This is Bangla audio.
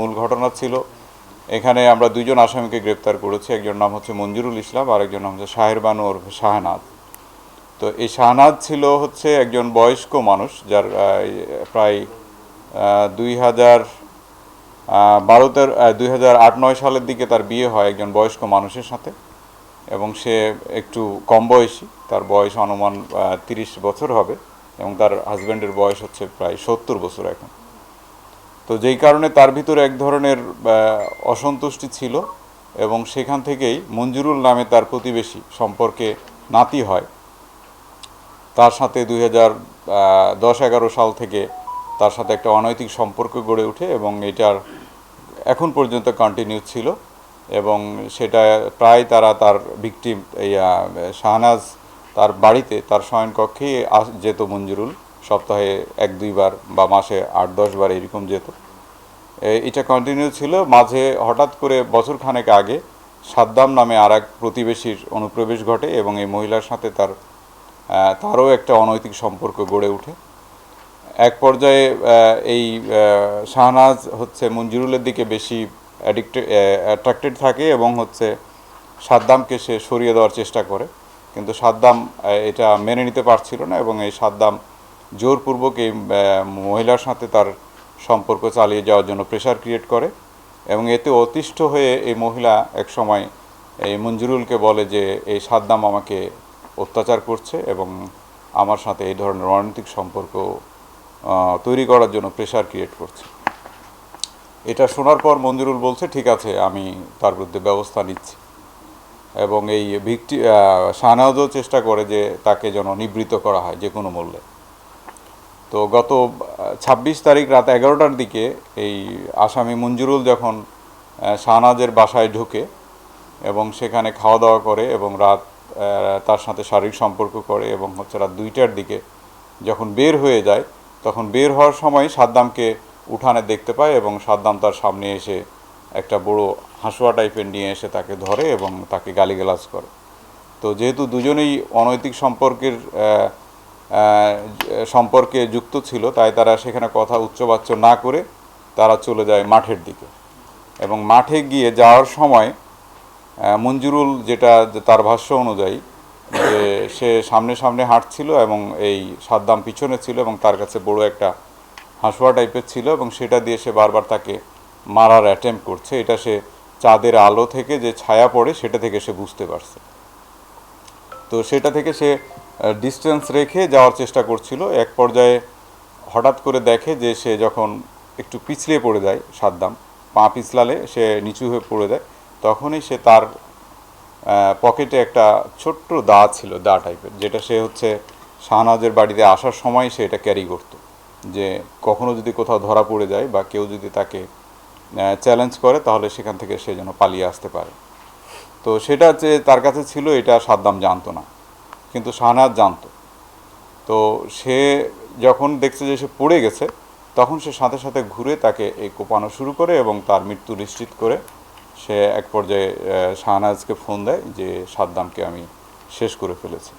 মূল ঘটনা ছিল। এখানে আমরা দুইজন আসামিকে গ্রেপ্তার করেছি। একজন নাম হচ্ছে মঞ্জুরুল ইসলাম আর একজন নাম হচ্ছে শাহের বানু শাহনাজ। তো এই শাহনাজ ছিল হচ্ছে একজন বয়স্ক মানুষ, যার প্রায় দুই হাজার বারো তেরো দুই হাজার আট নয় সালের দিকে তার বিয়ে হয় একজন বয়স্ক মানুষের সাথে। এবং সে একটু কম বয়সী, তার বয়স অনুমান তিরিশ বছর হবে। এবং তার হাজব্যান্ডের বয়স হচ্ছে প্রায় সত্তর বছর এখন। তো যেই কারণে তার ভিতরে এক ধরনের অসন্তুষ্টি ছিল এবং সেখান থেকেই মঞ্জুরুল নামে তার প্রতিবেশী সম্পর্কে নাতি হয়। তার সাথে দুই হাজার দশ এগারো সাল থেকে তার সাথে একটা অনৈতিক সম্পর্ক গড়ে ওঠে এবং এটার এখন পর্যন্ত কন্টিনিউ ছিল এবং সেটা প্রায় তারা তার ভিকটিম এই শাহনাজ তার বাড়িতে, তার শয়নকক্ষে যেত মঞ্জুরুল। সপ্তাহে এক দুইবার বা মাসে আট দশ বার এরকম যেত। এটা কন্টিনিউ ছিল। মাঝে হঠাৎ করে বছর খানেক আগে সাদ্দাম নামে আর এক প্রতিবেশীর অনুপ্রবেশ ঘটে এবং এই মহিলার সাথে তার তারও একটা অনৈতিক সম্পর্ক গড়ে ওঠে। এক পর্যায়ে এই শাহনাজ হচ্ছে মঞ্জুরুলের দিকে বেশি অ্যাডিক্টেড অ্যাট্রাক্টেড থাকে এবং হচ্ছে সাদ্দামকে সে সরিয়ে দেওয়ার চেষ্টা করে। কিন্তু সাদ্দাম এটা মেনে নিতে পারছিল না এবং এই সাদ্দাম জোরপূর্বক এই মহিলার সাথে তার সম্পর্ক চালিয়ে যাওয়ার জন্য প্রেশার ক্রিয়েট করে এবং এতে অতিষ্ঠ হয়ে এই মহিলা এক সময় এই মঞ্জুরুলকে বলে যে, এই সাদ্দাম আমাকে অত্যাচার করছে এবং আমার সাথে এই ধরনের রণনীতিক সম্পর্ক তৈরি করার জন্য প্রেশার ক্রিয়েট করছে। এটা শোনার পর মঞ্জুরুল বলছে, ঠিক আছে, আমি তার বিরুদ্ধে ব্যবস্থা নিচ্ছি। এবং এই ভিক্টি শাহনাজও চেষ্টা করে যে তাকে যেন নিবৃত করা হয় যে কোনো মূল্যে। তো গত ছাব্বিশ তারিখ রাত এগারোটার দিকে এই আসামি মঞ্জুরুল যখন শাহনাজের বাসায় ঢুকে এবং সেখানে খাওয়া দাওয়া করে এবং রাত তার সাথে শারীরিক সম্পর্ক করে এবং হচ্ছে রাত দুইটার দিকে যখন বের হয়ে যায়, তখন বের হওয়ার সময় সাদ্দামকে উঠানে দেখতে পায় এবং সাদ্দাম তার সামনে এসে একটা বড় হাঁসুয়া টাইপের নিয়ে এসে তাকে ধরে এবং তাকে গালিগালাজ করে। তো যেহেতু দুজনেই অনৈতিক সম্পর্কের সম্পর্কে যুক্ত ছিল, তাই তারা সেখানে কথা উচ্চবাচ্য না করে তারা চলে যায় মাঠের দিকে। এবং মাঠে গিয়ে যাওয়ার সময় মঞ্জুরুল যেটা তার ভাষ্য অনুযায়ী, যে সে সামনে সামনে হাঁটছিল এবং এই সাদ্দাম পিছনে ছিল এবং তার কাছে বড় একটা হাঁসুয়া টাইপের ছিল এবং সেটা দিয়ে সে বারবার তাকে মারার অ্যাটেম্প করছে। এটা সে চাঁদের আলো থেকে যে ছায়া পড়ে, সেটা থেকে সে বুঝতে পারছে। তো সেটা থেকে সে ডিস্টেন্স রেখে যাওয়ার চেষ্টা করছিল। এক পর্যায়ে হঠাৎ করে দেখে যে সে যখন একটু পিছলে পড়ে যায় সাদ্দাম, পা পিছলালে সে নিচু হয়ে পড়ে যায়, তখনই সে তার পকেটে একটা ছোট্ট দা ছিল, দা টাইপের যেটা সে হচ্ছে শাহনাজের বাড়িতে আসার সময় সে এটা ক্যারি করতো। যে কখনো যদি কোথাও ধরা পড়ে যায় বা কেউ যদি তাকে চ্যালেঞ্জ করে, তাহলে সেখান থেকে সে যেন পালিয়ে আসতে পারে। তো সেটা যে তার কাছে ছিল, এটা সাদ্দাম জানতো না। কিন্তু শাহনাজ জানতো। তো সে যখন দেখছে যে সে পড়ে গেছে, তখন সে সাথে সাথে ঘুরে তাকে এই কোপানো শুরু করে এবং তার মৃত্যু নিশ্চিত করে সে এক পর্যায়ে শাহনাজকে ফোন দেয় যে, সাদ্দামকে আমি শেষ করে ফেলেছি।